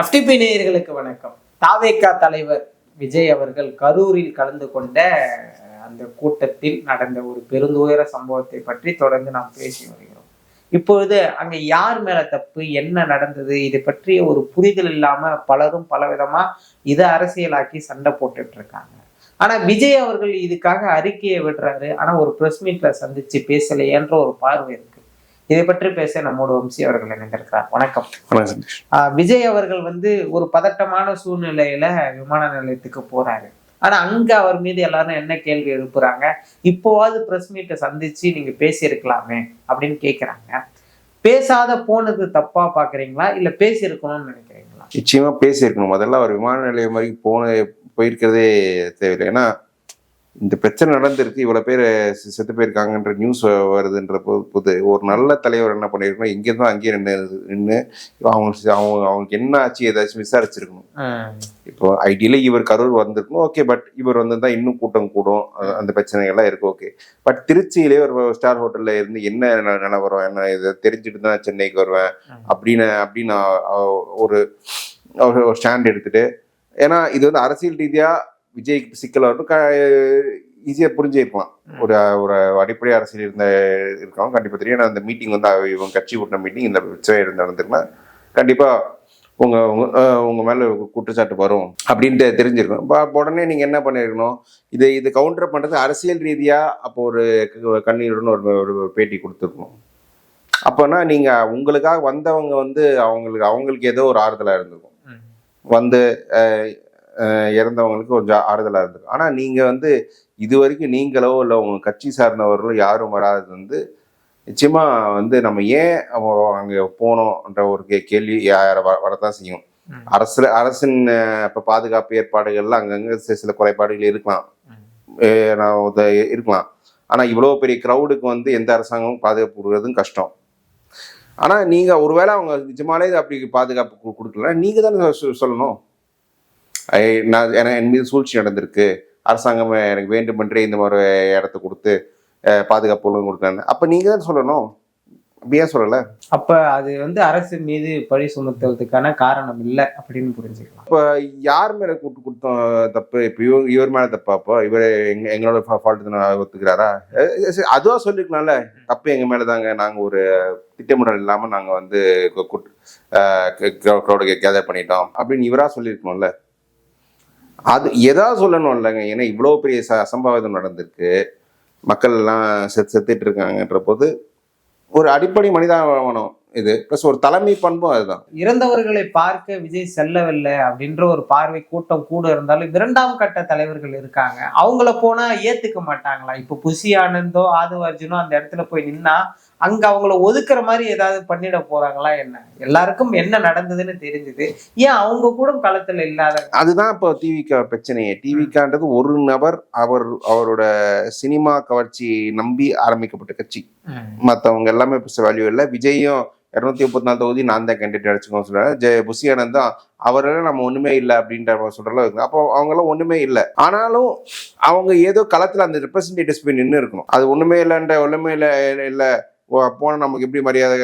FTP நேயர்களுக்கு வணக்கம். தாவேகா தலைவர் விஜய் அவர்கள் கரூரில் கலந்து கொண்ட அந்த கூட்டத்தில் நடந்த ஒரு பெருந்துயர சம்பவத்தை பற்றி தொடர்ந்து நாம் பேசி வருகிறோம். இப்பொழுது அங்க யார் மேல தப்பு என்ன நடந்தது இது பற்றிய ஒரு புரிதல் இல்லாம பலரும் பலவிதமா இதை அரசியலாக்கி சண்டை போட்டுட்டு இருக்காங்க. ஆனா விஜய் அவர்கள் இதுக்காக அறிக்கையை விடுறாரு. ஆனா ஒரு பிரஸ் மீட்ல சந்திச்சு பேசலையேன்ற ஒரு பார்வை இருக்கு. இதை பற்றி பேச நம்மோட வம்சி அவர்கள் இணைந்திருக்கிறார். வணக்கம். விஜய் அவர்கள் வந்து ஒரு பதட்டமான சூழ்நிலையில விமான நிலையத்துக்கு போறாரு. ஆனா அங்க அவர் மீது எல்லாரும் என்ன கேள்வி எழுப்புறாங்க? இப்போவாது பிரஸ் மீட்டை சந்திச்சு நீங்க பேசியிருக்கலாமே அப்படின்னு கேக்குறாங்க. பேசாத போனது தப்பா பாக்குறீங்களா? இல்ல பேசியிருக்கணும்னு நினைக்கிறீங்களா? நிச்சயமா பேசியிருக்கணும். முதல்ல அவர் விமான நிலையம் வரைக்கும் போன போயிருக்கிறதே தேவையில்லை. ஏன்னா இந்த பிரச்சனை நடந்திருக்கு இவ்வளவு பேர் செத்து போயிருக்காங்கன்ற நியூஸ் வருதுன்ற போது போது ஒரு நல்ல தலைவர் என்ன பண்ணியிருக்கணும் இங்கே தான் அங்கேயே நின்று நின்று அவங்க அவங்க அவங்களுக்கு என்ன ஆச்சு ஏதாச்சும் விசாரிச்சிருக்கணும். இப்போ ஐடியில இவர் கரூர் வந்திருக்கணும் ஓகே பட் இவர் வந்திருந்தா இன்னும் கூட்டம் கூடும் அந்த பிரச்சனைகள்லாம் இருக்கு ஓகே. பட் திருச்சியிலே ஒரு ஸ்டார் ஹோட்டல்ல இருந்து என்ன நிலவரம் என்ன இதை தெரிஞ்சுட்டு தான் சென்னைக்கு வருவேன். அப்படின்னு அப்படின்னு ஒரு ஒரு ஸ்டாண்ட் எடுத்துட்டு ஏன்னா இது வந்து அரசியல் ரீதியா விஜய்க்கு சிக்கல் வரட்டும். ஈஸியா புரிஞ்சிருக்கலாம். ஒரு ஒரு அடிப்படை அரசியல் இருந்த இருக்கவங்க கண்டிப்பா தெரியும். ஏன்னா அந்த மீட்டிங் வந்து இவங்க கட்சி கூட்டின மீட்டிங் இந்த பிரச்சனை இருந்து நடந்திருக்குன்னா கண்டிப்பா உங்க உங்க அஹ், உங்க மேல குற்றச்சாட்டு வரும் அப்படின்ட்டு தெரிஞ்சிருக்கும். அப்ப உடனே நீங்க என்ன பண்ணிருக்கணும்? இது இது கவுண்டர் பண்றது அரசியல் ரீதியா அப்போ ஒரு கண்ணீருடன் ஒரு ஒரு பேட்டி கொடுத்துருக்கணும். அப்போனா நீங்க உங்களுக்காக வந்தவங்க வந்து அவங்களுக்கு அவங்களுக்கு ஏதோ ஒரு ஆறுதலா இருந்திருக்கும். வந்து இறந்தவங்களுக்கு கொஞ்சம் ஆறுதலா இருந்திருக்கும் ஆனா நீங்க வந்து இது வரைக்கும் நீங்களோ இல்லை உங்க கட்சி சார்ந்தவர்களோ யாரும் வராதது வந்து நிச்சயமா வந்து நம்ம ஏன் அங்க போனோம்ன்ற ஒரு கேள்வி யா- வ- வரத்தான் செய்யும். அரசு அரசின் இப்ப பாதுகாப்பு ஏற்பாடுகள்ல அங்கங்க சில குறைபாடுகள் இருக்கலாம். இருக்கலாம். ஆனா இவ்வளவு பெரிய க்ரௌடுக்கு வந்து எந்த அரசாங்கமும் பாதுகாப்பு கொடுக்கறதும் கஷ்டம். ஆனா நீங்க ஒருவேளை அவங்க நிஜமாலே அப்படி பாதுகாப்பு கு- கொடுக்கல நீங்க தானே சொல்லணும். நான் ஏன்னா என் மீது சூழ்ச்சி நடந்திருக்கு. அரசாங்கம் எனக்கு வேண்டுமென்றே இந்த மாதிரி இடத்த கொடுத்து பாதுகாப்பு ஒழுங்கு கொடுக்குறாங்க அப்ப நீங்க தான் சொல்லணும். அப்படி ஏன் சொல்லல? அப்ப அது வந்து அரசு மீது பழி சுமத்துவதற்கான காரணம் இல்லை அப்படின்னு புரிஞ்சுக்கலாம். இப்ப யார் மேல கூட்டு கொடுத்தோம் தப்பு? இப்ப இவர் இவர் மேல தப்பா அப்போ? இவர் எங்க எங்களோட ஃபால்ட் ஒத்துக்கிறாரா? அஹ் சரி, அதுவா சொல்லிருக்கலாம்ல. தப்பு எங்க மேலதாங்க. நாங்க ஒரு திட்டமிடல் இல்லாம நாங்க வந்து க்ரௌடு கேதர் பண்ணிட்டோம். அப்படின்னு இவரா சொல்லியிருக்கணும்ல அது எதாவது சொல்லணும் இல்லைங்க. ஏன்னா இவ்வளோ பெரிய ச அசம்பாவிதம் நடந்திருக்கு. மக்கள் எல்லாம் செத்து செத்துட்டு இருக்காங்கன்ற போது ஒரு அடிப்படை மனிதாபனம் இது. ப்ளஸ் ஒரு தலைமை பண்பும் அதுதான். இறந்தவர்களை பார்க்க விஜய் செல்லவில்லை அப்படின்ற ஒரு பார்வை கூட்டம் கூட இருந்தாலும் இரண்டாம் கட்ட தலைவர்கள் இருக்காங்க. அவங்கள போனா ஏத்துக்க மாட்டாங்களா? இப்ப புசி ஆனந்தோ ஆதவ அர்ஜுனோ அந்த இடத்துல போய் நின்னா அங்க அவங்கள ஒதுக்குற மாதிரி ஏதாவது பண்ணிட போறாங்களா என்ன? எல்லாருக்கும் என்ன நடந்ததுன்னு தெரிஞ்சுது. ஏன் அவங்க கூட களத்துல இல்லாத அதுதான் இப்போ டிவிக்கா பிரச்சனையே. டிவிக்கான்றது ஒரு நபர் அவர் அவரோட சினிமா கவர்ச்சி நம்பி ஆரம்பிக்கப்பட்ட கட்சி. மற்றவங்க எல்லாமே வேல்யூ இல்லை. விஜயும் இரநூத்தி முப்பத்தி நாலு தொகுதி நான் தான் கேண்டிடேட் அடிச்சுக்கோன்னு சொல்றாரு. ஜெய புசி ஆனந்தான் அவரெல்லாம் நம்ம ஒண்ணுமே இல்லை அப்படின்ற சொல்ற அளவு இருக்கு அப்போ அவங்க எல்லாம் ஒண்ணுமே இல்லை. ஆனாலும் அவங்க ஏதோ களத்துல அந்த ரெப்ரஸன்டேட்டிவ்ஸ் போய் நின்று இருக்கணும் அது ஒண்ணுமே இல்லைன்ற ஒண்ணுமே இல்லை இல்லை. போனால் நமக்கு எப்படி மரியாதை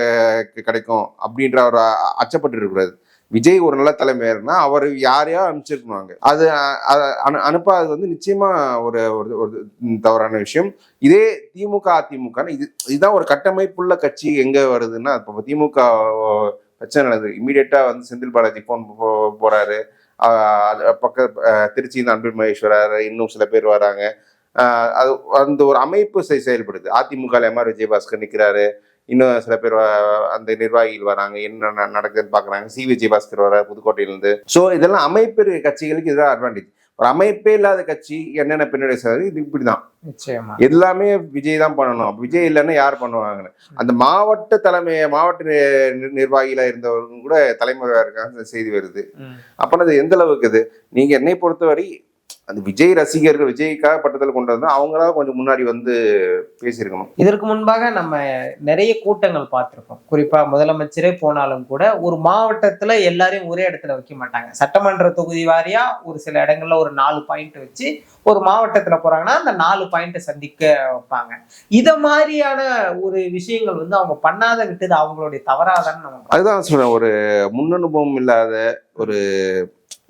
கிடைக்கும் அப்படின்ற ஒரு அச்சப்பட்டு இருக்கிறது விஜய் ஒரு நல்ல தலைமையர்னா அவர் யாரையோ அனுப்பிச்சிருக்கணுவாங்க. அது அனு- அனுப்பாதது வந்து நிச்சயமா ஒரு ஒரு ஒரு தவறான விஷயம். இதே திமுக அதிமுக இது இதுதான் ஒரு கட்டமைப்புள்ள கட்சி எங்க வருதுன்னா இப்போ திமுக பிரச்சனை நடந்தது இமீடியட்டா வந்து செந்தில் பாலாஜி போன் போறாரு. அது பக்க திருச்சி அன்பில் மகேஸ்வரர் இன்னும் சில பேர் வராங்க. அது அந்த ஒரு அமைப்பு செய்- செயல்படுது. அதிமுக எம். ஆர். விஜயபாஸ்கர் நிக்கிறாரு. இன்னும் சில பேர் அந்த நிர்வாகிகள் வராங்க. என்ன நடக்குதுன்னு பாக்குறாங்க. சி. விஜயபாஸ்கர் வர புதுக்கோட்டையிலிருந்து. ஸோ இதெல்லாம் அமைப்பு இருக்க கட்சிகளுக்கு இதுதான் அட்வான்டேஜ் ஒரு அமைப்பே இல்லாத கட்சி என்னென்ன பின்னாடி சார் இது இப்படிதான். நிச்சயமா. எல்லாமே விஜய் தான் பண்ணணும். விஜய் இல்லைன்னா யார் பண்ணுவாங்கன்னு? அந்த மாவட்ட தலைமை மாவட்ட நி- நி- நிர்வாகிகளா இருந்தவங்க கூட தலைமுறையா இருக்காங்க செய்தி வருது. அப்பனா அது எந்த அளவுக்கு இது? நீங்க என்னை பொறுத்தவரை அந்த விஜய் ரசிகர்கள் விஜய்க்காக பட்டத்தில் கொண்டு வந்தா அவங்களா கொஞ்சம் முன்னாடி வந்து பேசியிருக்கணும். இதற்கு முன்பாக நம்ம நிறைய கூட்டங்கள் பார்த்திருக்கோம். குறிப்பா முதலமைச்சரே போனாலும் கூட ஒரு மாவட்டத்துல எல்லாரையும் ஒரே இடத்துல வைக்க மாட்டாங்க. சட்டமன்ற தொகுதி வாரியா ஒரு சில இடங்கள்ல ஒரு நாலு பாயிண்ட் வச்சு ஒரு மாவட்டத்துல போறாங்கன்னா அந்த நாலு பாயிண்ட் சந்திக்க வைப்பாங்க. இத மாதிரியான ஒரு விஷயங்கள் வந்து அவங்க பண்ணாத விட்டது அவங்களுடைய தவறாதான்னு நம்ம அதுதான் சொல்றேன். ஒரு முன்னனுபவம் இல்லாத ஒரு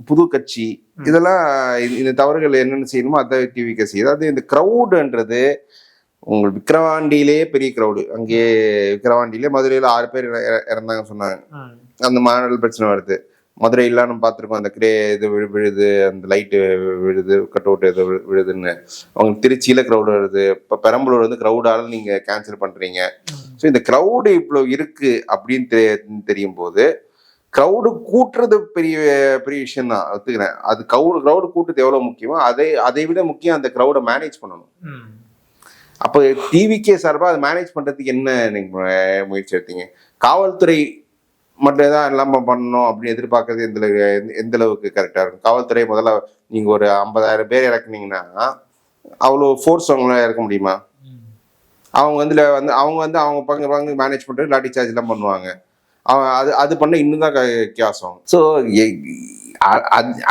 புது கட்சி. இதெல்லாம் இந்த- தவறுகள் என்னென்ன செய்யணுமோ அதை டிவிக்க செய்யுது. அதாவது இந்த க்ரௌடுன்றது உங்களுக்கு விக்கிரவாண்டியிலே பெரிய க்ரௌடு அங்கேயே விக்கிரவாண்டியிலே மதுரையில் ஆறு பேர் இற- இற- இறந்தாங்கன்னு சொன்னாங்க. அந்த மாநில பிரச்சனை வருது. மதுரையில் நம்ம பார்த்துருக்கோம். அந்த கிரே இது விழு விழுது அந்த லைட்டு விழுது கட் அவுட் இது விழு- விழுதுன்னு. அவங்க திருச்சியில் க்ரௌடு வருது. இப்போ பெரம்பலூர் வந்து க்ரௌடால நீங்கள் கேன்சல் பண்ணுறீங்க ஸோ இந்த க்ரௌடு இவ்வளோ இருக்கு அப்படின்னு தெரியும் போது க்ரௌடு கூட்டுறது பெரிய பெரிய விஷயம் தான் ஒத்துக்கிறேன். அது க்ரௌடு க்ரௌடு கூட்டுறது எவ்வளோ முக்கியமோ அதை அதை விட முக்கியம் அந்த க்ரௌடை மேனேஜ் பண்ணணும். அப்போ டிவிகே சார்பாக அதை மேனேஜ் பண்ணுறதுக்கு என்ன நீங்கள் முயற்சி எடுத்தீங்க? காவல்துறை மட்டும் தான் இல்லாமல் பண்ணணும் அப்படின்னு எதிர்பார்க்கறது எந்த எந்த அளவுக்கு கரெக்டாக இருக்கும்? காவல்துறை முதல்ல நீங்கள் ஒரு ஐம்பதாயிரம் பேர் இறக்குனீங்கன்னா அவ்வளோ ஃபோர்ஸ் அவங்களால இறக்க முடியுமா. அவங்க வந்து வந்து அவங்க வந்து அவங்க பங்கு பங்கு மேனேஜ் பண்ணிட்டு லாட்டி சார்ஜ் எல்லாம் பண்ணுவாங்க. அவன் அது அது பண்ண இன்னும் தான் கேசம் ஸோ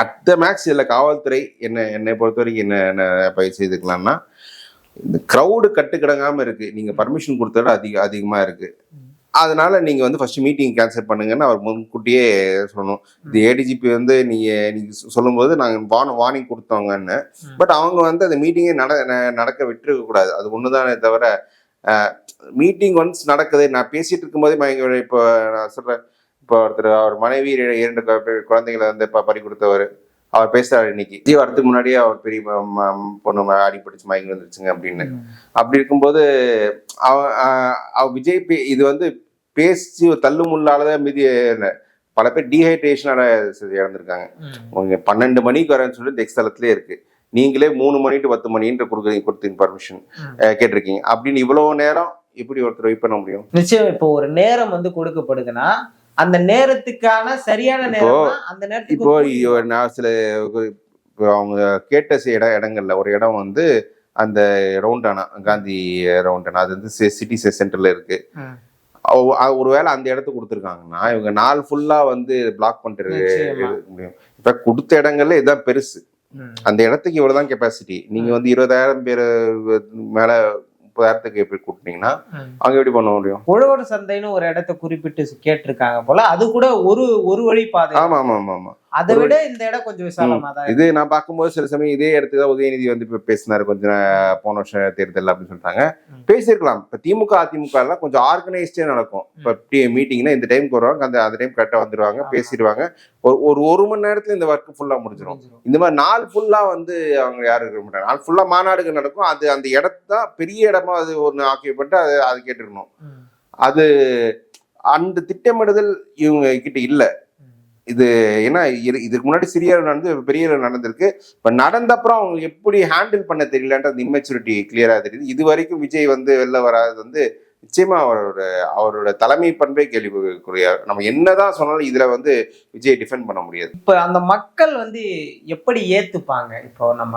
அத்த மேக்ஸ் இதில் காவல்துறை என்ன என்னை பொறுத்த வரைக்கும் என்ன என்ன பயிற்சி செய்துக்கலாம்னா இந்த க்ரௌடு கட்டுக்கிடங்காம இருக்கு. நீங்க பர்மிஷன் கொடுத்தது அதிக அதிகமா இருக்கு. அதனால நீங்க வந்து ஃபர்ஸ்ட் மீட்டிங் கேன்சல் பண்ணுங்கன்னு அவர் முன்கூட்டியே சொல்லணும். இது ஏடிஜிபி வந்து நீங்க நீங்க சொ- சொல்லும்போது நாங்க வார்ன் வார்னிங் கொடுத்தோங்கன்னு. பட் அவங்க வந்து அந்த மீட்டிங்கே நட ந- நடக்க விட்டுருக்க கூடாது அது ஒண்ணுதானே தவிர மீட்டிங் ஒன்ஸ் நடக்குது. நான் பேசிட்டு இருக்கும்போதே மயங்க இப்போ நான் சொல்றேன் இப்போ ஒருத்தர் அவர் மனைவி இர- இரண்டு குழந்தைங்களை வந்து இப்போ பறி கொடுத்தவர். அவர் பேசுறாரு இன்னைக்கு. ஜீ வரதுக்கு முன்னாடியே அவர் பெரிய பொண்ணு அடிபடிச்சு மயங்கி வந்துருச்சுங்க அப்படின்னு. அப்படி இருக்கும்போது அவ விஜய் இது வந்து பேசி தள்ளு முள்ளாலதான் மீதி. பல பேர் டீஹைட்ரேஷனால இறந்துருக்காங்க. பன்னெண்டு மணிக்கு வரேன்னு சொல்லிட்டு எக்ஸ்தலத்திலே இருக்கு. நீங்களே மூணு மணி டு பத்து மணின்ற கொடுக்குறீங்க கொடுத்தீங்க பர்மிஷன். கேட்டிருக்கீங்க. அப்படின்னு இவ்வளவு நேரம் எப்படி ஒருத்தர் வெயிட் பண்ண முடியும்? நிச்சயம் இப்போ ஒரு நேரம் வந்து கொடுக்கப்படுதுன்னா அந்த நேரத்துக்கான சரியான நேரம் அந்த நேரத்துக்கு இப்போ நான் சில அவங்க கேட்ட இட இடங்கள்ல ஒரு இடம் வந்து அந்த ரவுண்டானா காந்தி ரவுண்டானா அது வந்து சிட்டி சென்டர்ல இருக்கு. ஒருவேளை அந்த இடத்த கொடுத்துருக்காங்கன்னா இவங்க நாள் ஃபுல்லா வந்து பிளாக் பண்ணிட்டு முடியும். இப்ப கொடுத்த இடங்கள்ல இதுதான் பெருசு. அந்த இடத்துக்கு இவ்வளவுதான் கெப்பாசிட்டி நீங்க வந்து இருபதாயிரம் பேர் மேல முப்பதாயிரத்துக்கு எப்படி கூட்டினீங்கன்னா. அங்க எப்படி பண்ண முடியும்? உழவர் சந்தைன்னு ஒரு இடத்த குறிப்பிட்டு கேட்டிருக்காங்க போல அது கூட ஒரு ஒரு வழி பாதை ஆமா ஆமா ஆமா ஆமா. அதை விட இந்த இடம் கொஞ்சம் விசாலமா தான் இது நான் பார்க்கும்போது சில சமயம் இதே இடத்துக்கு தான் உதயநிதி வந்து இப்ப பேசினாரு. கொஞ்ச நே- போன வருஷம் தேர்தல் அப்படின்னு சொல்லிட்டாங்க. பேசியிருக்கலாம். இப்ப திமுக அதிமுக எல்லாம் கொஞ்சம் ஆர்கனைஸ்டே நடக்கும். இப்ப மீட்டிங்னா இந்த டைம்க்கு வருவாங்க. அந்த அந்த டைம் கரெக்டா வந்துருவாங்க ஆமா. பேசிடுவாங்க. ஒரு ஒரு ஒரு மணி நேரத்துல இந்த ஒர்க் ஃபுல்லா முடிஞ்சிடும். இந்த மாதிரி நாள் ஃபுல்லா வந்து அவங்க யாரும் இருக்க மாட்டாங்க. நாள் ஃபுல்லா மாநாடுகள் நடக்கும். அது அந்த இடத்த பெரிய இடமா அது ஒன்று ஆக்கிய பண்ணிட்டு அது அது கேட்டுருக்கணும். அது அந்த திட்டமிடுதல் இவங்க கிட்ட இல்ல. இது ஏன்னா இதுக்கு முன்னாடி சிறிய நடந்து இப்ப பெரிய நடந்திருக்கு. இப்போ நடந்த அப்புறம் அவங்க எப்படி ஹேண்டில் பண்ண தெரியலன்ற அந்த இம்மெச்சூரிட்டி கிளியராக தெரியுது. இது வரைக்கும் விஜய் வந்து வெளில வராது வந்து நிச்சயமா அவரோட அவரோட தலைமை பண்பே கேள்விக்குரிய நம்ம என்னதான் சொன்னாலும் இதுல வந்து விஜய் டிஃபெண்ட் பண்ண முடியாது. இப்ப அந்த மக்கள் வந்து எப்படி ஏத்துப்பாங்க? இப்போ நம்ம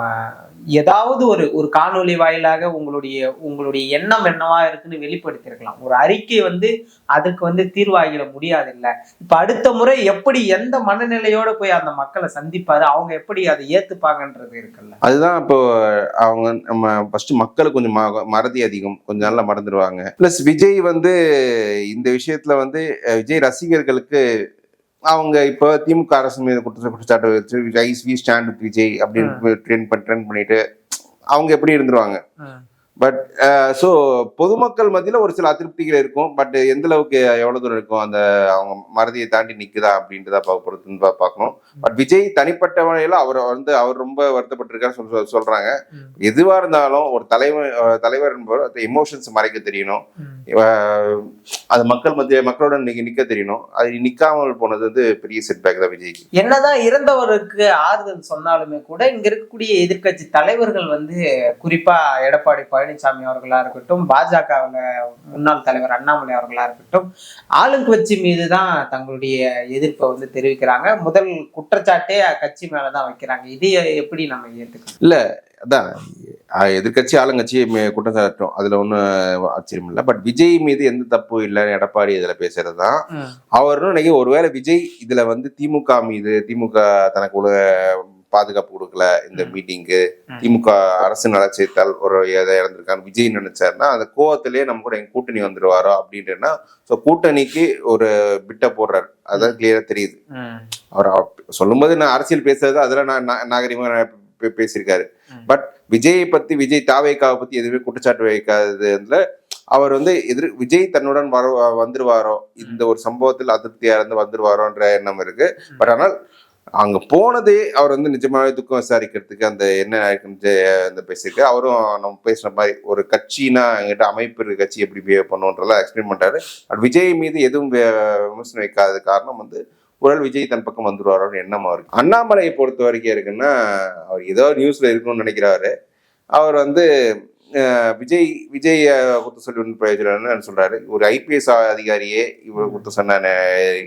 ஏதாவது ஒரு ஒரு காணொளி வாயிலாக உங்களுடைய உங்களுடைய எண்ணம் என்னவா இருக்குன்னு வெளிப்படுத்தியிருக்கலாம். ஒரு அறிக்கை வந்து அதுக்கு வந்து தீர்வாகிட முடியாது இல்ல இப்ப அடுத்த முறை எப்படி எந்த மனநிலையோட போய் அந்த மக்களை சந்திப்பாரு? அவங்க எப்படி அதை ஏத்துப்பாங்கன்றது இருக்குல்ல. அதுதான் இப்போ அவங்க நம்ம ஃபர்ஸ்ட் மக்களுக்கு கொஞ்சம் மறதி அதிகம். கொஞ்சம் நல்லா மறந்துடுவாங்க பிளஸ் விஜய் வந்து இந்த விஷயத்துல வந்து விஜய் ரசிகர்களுக்கு அவங்க இப்போ திமுக அரசு மீது குற்ற குற்றச்சாட்டு வச்சு Vijay we stand with Vijay அப்படின்னு ட்ரெண்ட் பண்ணிட்டு அவங்க எப்படி இருந்துருவாங்க? பட் ஸோ பொதுமக்கள் மத்தியில ஒரு சில அதிருப்திகள் இருக்கும். பட் எந்த அளவுக்கு எவ்வளவு தூரம் இருக்கும்? அந்த அவங்க மறதியை தாண்டி தான் பார்க்க பொறுத்துன்னு பார்க்கணும். பட் விஜய் தனிப்பட்ட வகையில அவர் வந்து அவர் ரொம்ப வருத்தப்பட்டிருக்காரு சொல் சொல்- சொல்றாங்க. ம். எதுவா இருந்தாலும் ஒரு தலைவர் தலைவர் என்பவர் எமோஷன்ஸ் மறைக்க தெரியணும். அது மக்கள் மத்திய மக்களோட நிக்க தெரியணும். அது நிக்காமல் போனது வந்து பெரிய செட்பேக் தான் விஜய்க்கு. என்னதான் இறந்தவருக்கு ஆறுதல் சொன்னாலுமே கூட இங்க இருக்கக்கூடிய எதிர்க்கட்சி தலைவர்கள் வந்து குறிப்பா எடப்பாடி பழனிசாமி அவர்களா இருக்கட்டும் பாஜகவுல முன்னாள் தலைவர் அண்ணாமலை அவர்களா இருக்கட்டும் ஆளுங்கட்சி மீது தான் தங்களுடைய எதிர்ப்பை வந்து தெரிவிக்கிறாங்க. முதல் குற்றச்சாட்டே கட்சி மேலதான் வைக்கிறாங்க. இது எப்படி நம்ம ஏத்துக்கணும்? அதான் அஹ் எதிர்க்கட்சி ஆளுங்கட்சி குற்றம் சாட்டும் அதுல ஒன்றும் ஆச்சரியம் இல்லை. பட் விஜய் மீது எந்த தப்பு இல்லைன்னு எடப்பாடி இதுல பேசுறது? தான் அவரும் இன்னைக்கு ஒருவேளை விஜய் இதுல வந்து திமுக மீது திமுக தனக்கு உள்ள பாதுகாப்பு கொடுக்கல இந்த மீட்டிங்கு. திமுக அரசு நல செய்தால் ஒரு எதை இறந்திருக்கான்னு விஜய் நினைச்சாருன்னா அந்த கோவத்திலேயே நம்ம கூட எங்க கூட்டணி வந்துருவாரோ அப்படின்ட்டுன்னா ஸோ கூட்டணிக்கு ஒரு பிட்ட போடுறாரு. அதான் கிளியரா தெரியுது. அவர் சொல்லும்போது நான் அரசியல் பேசுறது அதுல நான் நா- நாகரிகமா நான் பே- பேசியிருக்காரு. பட் விஜயை பத்தி விஜய் தாவேக்காவை பத்தி எதுவுமே குற்றச்சாட்டு வைக்காததுல அவர் வந்து எதிர் விஜய் தன்னுடன் வர வந்துருவாரோ இந்த ஒரு சம்பவத்தில் அதிருப்தியா இருந்து வந்துருவாரோன்ற எண்ணம் இருக்கு. பட் ஆனால் அங்க போனதே அவர் வந்து நிஜமாவே துக்கம் விசாரிக்கிறதுக்கு அந்த என்ன அந்த பேசியிருக்கு. அவரும் நம்ம பேசுன மாதிரி ஒரு கட்சினா எங்கிட்ட அமைப்பு இருக்கு கட்சி எப்படி பிஹேவ் பண்ணுன்றதெல்லாம் எக்ஸ்பிளைன் பண்றாரு. பட் விஜய் மீது எதுவும் விமர்சனம் வைக்காத காரணம் வந்து குரல் விஜய் தன் பக்கம் வந்துருவாரோன்னு எண்ணம் அவருக்கு. அண்ணாமலையை பொறுத்த வரைக்கும் இருக்குன்னா அவர் ஏதோ நியூஸ்ல இருக்கணும்னு நினைக்கிறாரு. அவர் வந்து விஜய் விஜய் அஹ், குத்து சொல்லி ஒன்றும் பிரயோஜனம்னு சொல்றாரு. ஒரு ஐபிஎஸ் அதிகாரியே இவர் குத்து சொன்ன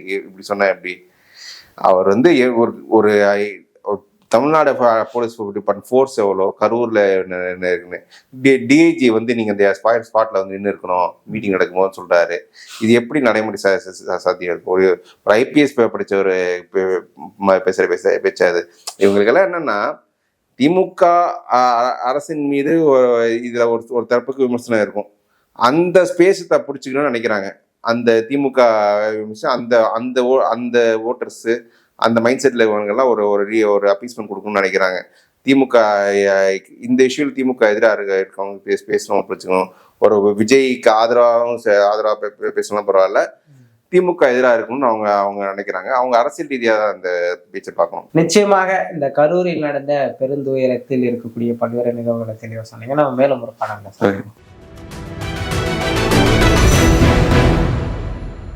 இப்படி சொன்ன எப்படி? அவர் வந்து எ- ஒரு ஒரு ஐ- ஒரு தமிழ்நாடு போலீஸ் டிபார்ட்மெண்ட் ஃபோர்ஸ் எவ்வளோ? கரூரில் என்ன- இருக்குன்னு டிஐஜி வந்து நீங்கள் இந்த ஸ்பாட் ஸ்பாட்டில் வந்து நின்று இருக்கணும் மீட்டிங் நடக்கும்போது சொல்கிறாரு இது எப்படி நடைமுறை சா- சா- சாத்தியம்? இருக்கும் ஒரு ஒரு ஐபிஎஸ் படித்த ஒரு பேசுகிற பேச பேச்சாது இவங்களுக்கெல்லாம் என்னென்னா திமுக அ- அரசின் மீது இதில் ஒரு ஒரு தரப்புக்கு விமர்சனம் இருக்கும். அந்த ஸ்பேஸத்தை பிடிச்சிக்கணும்னு நினைக்கிறாங்க. அந்த திமுக விமர்சனம் அந்த அந்த ஓ- அந்த ஓட்டர்ஸு அந்த மைண்ட் செட்டில் இவங்கெல்லாம் ஒரு ஒரு re- ஒரு அப்பீஸ்மெண்ட் கொடுக்கணும்னு நினைக்கிறாங்க. திமுக இந்த இஷ்யூவில் திமுக எதிராக இருக்க இருக்கவங்க பேச பேசணும் பிடிச்சிக்கணும் ஒரு விஜய்க்கு ஆதரவாகவும் ஆதரவாக பேசலாம் பரவாயில்ல. திமுக எதிராக இருக்கணும்னு அவங்க அவங்க நினைக்கிறாங்க. அவங்க அரசியல் ரீதியாக தான் அந்த பேச்சை பார்க்கணும். நிச்சயமாக இந்த கரூரில் நடந்த பெருந்துயரத்தில் இருக்கக்கூடிய பல்வேறு நிகழ்வுகளை தெளிவாக சொன்னீங்க. நம்ம மேலும் ஒரு படம்